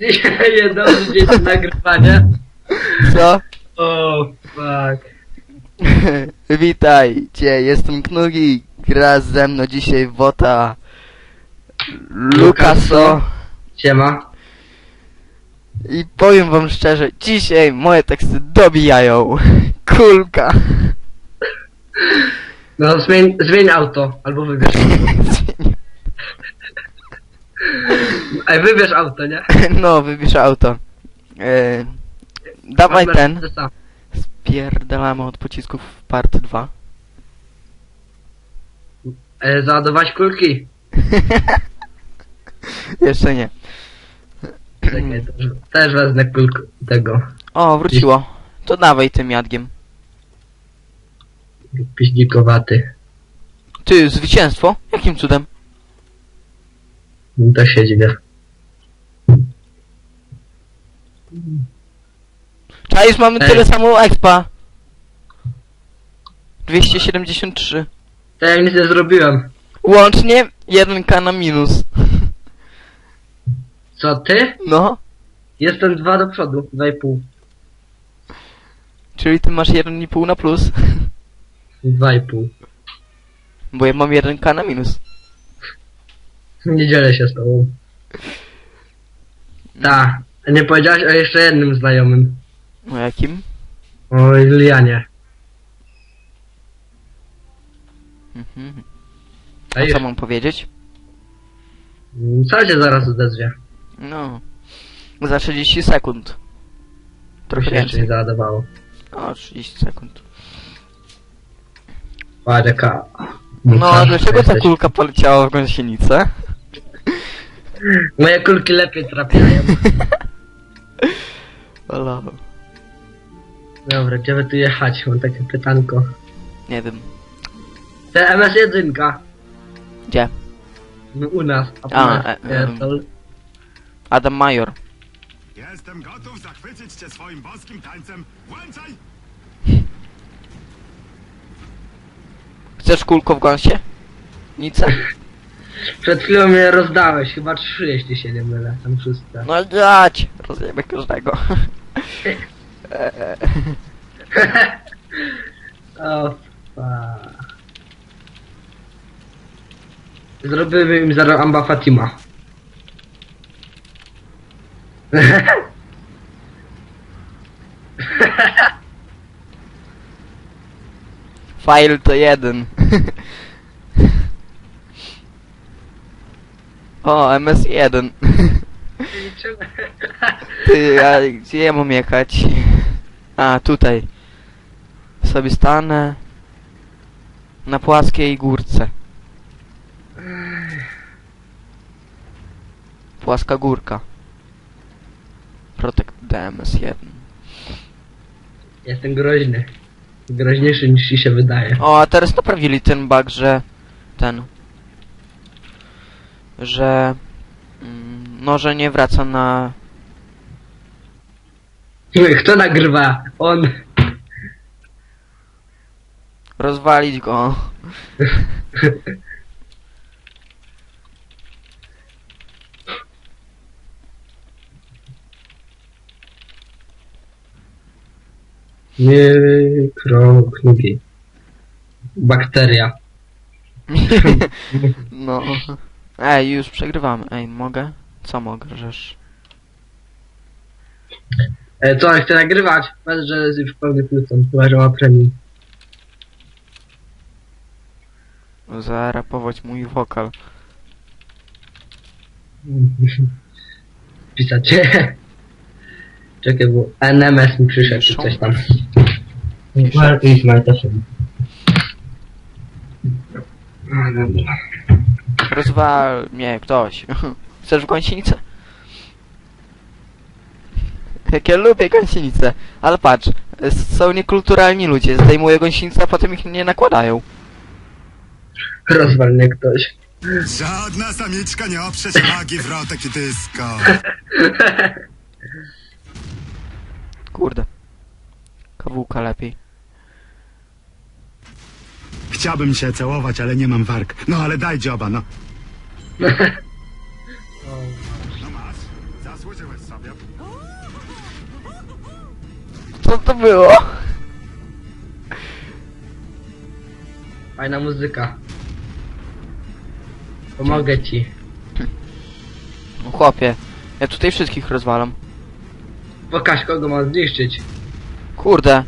Dzisiaj jedno dzień nagrywania. Co? O, fuck. Witajcie, jestem Knugi. Gra ze mną dzisiaj Wota Lukaso. Siema. I powiem wam szczerze, dzisiaj moje teksty dobijają. Kulka. No zmień, zmień auto, albo wybierz. Ej, wybierz auto, nie? No, wybierz auto. E, dawaj Masz ten. Mercedesa. Spierdalamy od pocisków part 2. E, załadować kulki. Jeszcze nie. Czekaj, też, też wezmę kulkę tego. O, wróciło. To dawaj tym jadgiem. Piździkowaty. Ty, zwycięstwo? Jakim cudem? To się dziwię. Czaisz, mamy Ej. tyle samo expa. 273. To ja nic nie zrobiłem. Łącznie 1k na minus. Co ty? No, Jestem dwa do przodu, dwa i pół. czyli ty masz 1,5 na plus. Dwa i pół. Bo ja mam 1k na minus. Nie dzielę się z tobą. Ta. Nie powiedziałeś o jeszcze jednym znajomym. No jakim? O Ilianie. Mhm. A co mam powiedzieć? Co się zaraz odezwie? No. Za 30 sekund. Trochę Trochę jeszcze nie więcej. załadowało. O, 30 sekund. Patrz jaka... No, a dlaczego ta kulka poleciała w gąsienicę? Moje kulki lepiej trafiają. Ola. Dobra, gdzie by tu jechać? Mam takie pytanko. Nie wiem. Te MS1. Gdzie? No u nas. A, A, a e, e, to... Adam Major. Jestem gotów zachwycić cię swoim boskim tańcem. Włączaj! Chcesz kulko w gąsie? Nic? Przed chwilą mnie rozdałeś, chyba trzy, jeśli się nie mylę, tam szóste. No dać! Rozjebę każdego. o, fa. Zrobimy im zaraz Amba Fatima. File to jeden. O, MS1. Ty, a gdzie ja mam jechać? A, tutaj. Sobie stanę. Na płaskiej górce. Płaska górka. Protect DMS1. Jestem groźny. Groźniejszy niż ci się wydaje. O, a teraz naprawili ten bug, że ten. Że. mm, No, że nie wraca na. Kto nagrywa? On. Rozwalić go. Mikroknugi. Bakteria. no. Ej, już przegrywamy. Ej, mogę? Co mogę, żeż? E, co, chcę nagrywać? Powiedz, że jest już pełny pluton, chyba, premium. Zarapować mój wokal. Pisać. Czekaj, bo NMS mi przyszedł, czy coś tam. Well, is my testing. A, dobra. Rozwal mnie ktoś. Chcesz w gąsienicę? Jak ja lubię gąsienice. Ale patrz, są niekulturalni ludzie. Zdejmują gąsienicę, a potem ich nie nakładają. Rozwal mnie ktoś. Żadna samiczka nie oprze się magii wrotek i dysko. Kurde. Kawułka lepiej. Chciałbym się całować, ale nie mam warg. No ale daj dzioba, no. No masz. Zasłużyłeś sobie. Co to było? Fajna muzyka. Pomogę ci. No chłopie, ja tutaj wszystkich rozwalam. Pokaż kogo mam zniszczyć. Kurde,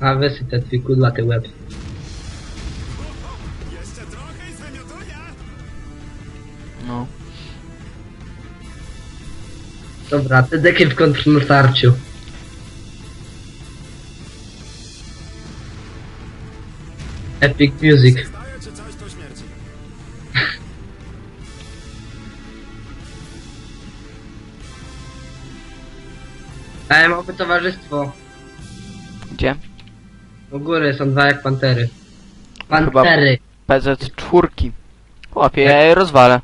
A wysyć te twój kudłaty łeb. Jeszcze trochę i zwymiotuję. no. Dobra, te deki w kontrnatarciu. Epic Music. Coś tu śmierci. Ej, mamy towarzystwo. Gdzie? U góry są dwa jak pantery. Chyba- Pantery. PZ czwórki. Chłopie, ja je rozwalę.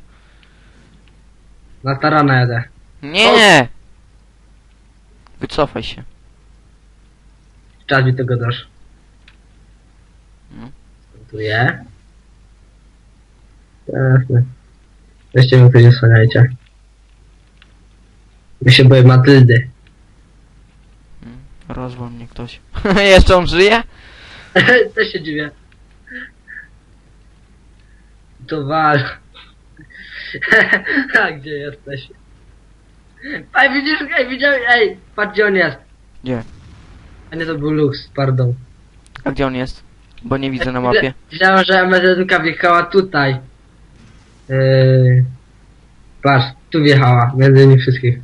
Na tarana jadę. Nie! Wycofaj się. Czas mi tego dosz. No. Startuję. Jasne. Weźcie mi tu nie wspaniajcie. Ja się boję Matyldy. Rozwal mnie ktoś. Jeszcze on żyje? Też się dziwię. To wal. A gdzie jesteś? Ej, widzisz, ej, widziałeś, ej, patrz gdzie on jest. Gdzie? A nie, to był Lux, pardon. A gdzie on jest? Bo nie widzę na mapie. Myślałem, że MZK wjechała tutaj. Yy... Patrz, tu wjechała, między nimi wszystkich.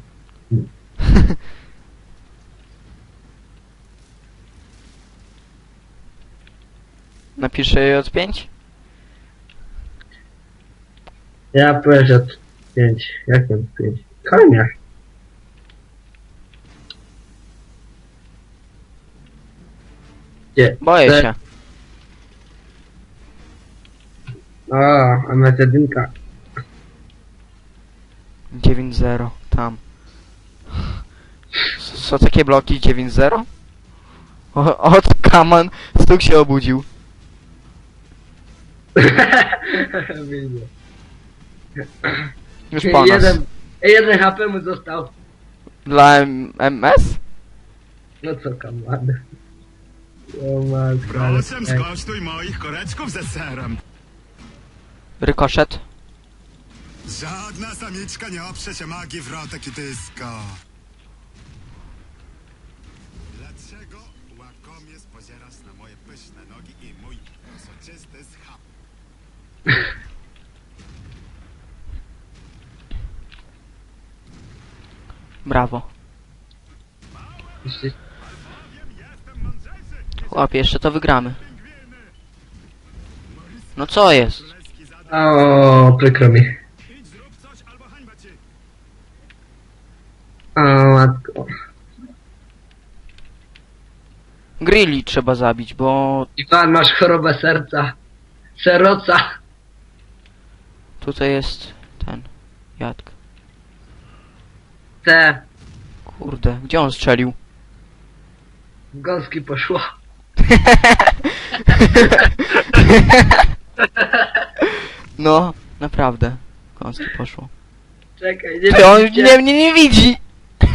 Napiszę jej od 5? Ja powiem, od 5. Jak mam 5? Konia. Gdzie? Boję Te- się. O, MZ1. 9-0, tam. S- Są takie bloki 9-0? O, o, kaman, stuk się obudził. Widzę. Już po nas. Jeden, jeden HP mu został. Dla M MS? No co kaman. O matko. ale- Proszę, skosztuj moich koreczków ze serem. Rykoszet? Żadna samiczka nie oprze się magii wrotek i dysko. Dlaczego łakomie spozierasz na moje pyszne nogi i mój soczysty schab? Brawo. Chłopie, jeszcze to wygramy. No co jest? O, przykro mi. O matko. Grilli trzeba zabić, bo Iwan, masz chorobę serca. Seroca. Tutaj jest ten jadk. Te Kurde, gdzie on strzelił? w gąski poszło. No, naprawdę. Kąski poszło. Czekaj, nie Ty, on nie, mnie nie widzi!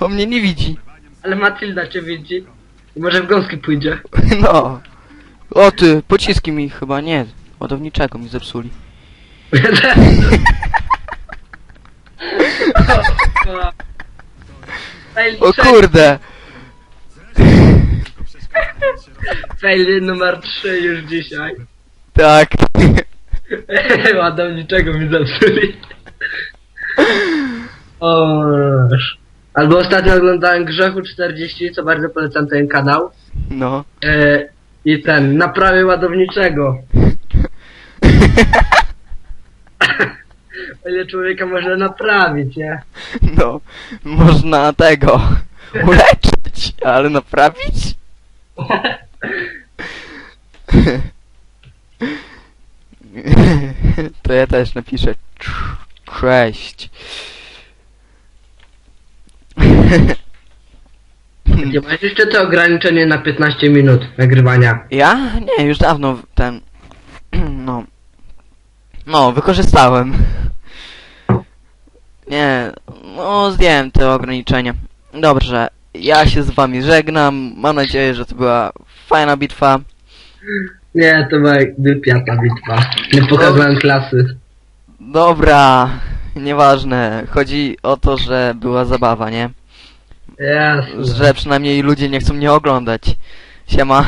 On mnie nie widzi. Ale Matylda cię widzi. Może w gąski pójdzie. No. O ty, pociski mi chyba nie. Ładowniczego mi zepsuli. O kurde! Fail numer 3 już dzisiaj. Tak. Ładowniczego mi zepsuli. O, Albo ostatnio oglądałem Grzechu 40, co bardzo polecam ten kanał. No. E, I ten, naprawy ładowniczego. O ile człowieka można naprawić, nie? No. Można tego uleczyć, ale naprawić? To ja też napiszę cz- cześć. Nie masz jeszcze to ograniczenie na 15 minut nagrywania. Ja? Nie, już dawno ten... No... No, wykorzystałem. Nie, no zdjąłem te ograniczenia. Dobrze, ja się z wami żegnam. Mam nadzieję, że to była fajna bitwa. Nie, to była wypiata bitwa. Nie pokazałem klasy. Dobra, nieważne. Chodzi o to, że była zabawa, nie? Jasne. Że przynajmniej ludzie nie chcą mnie oglądać. Siema.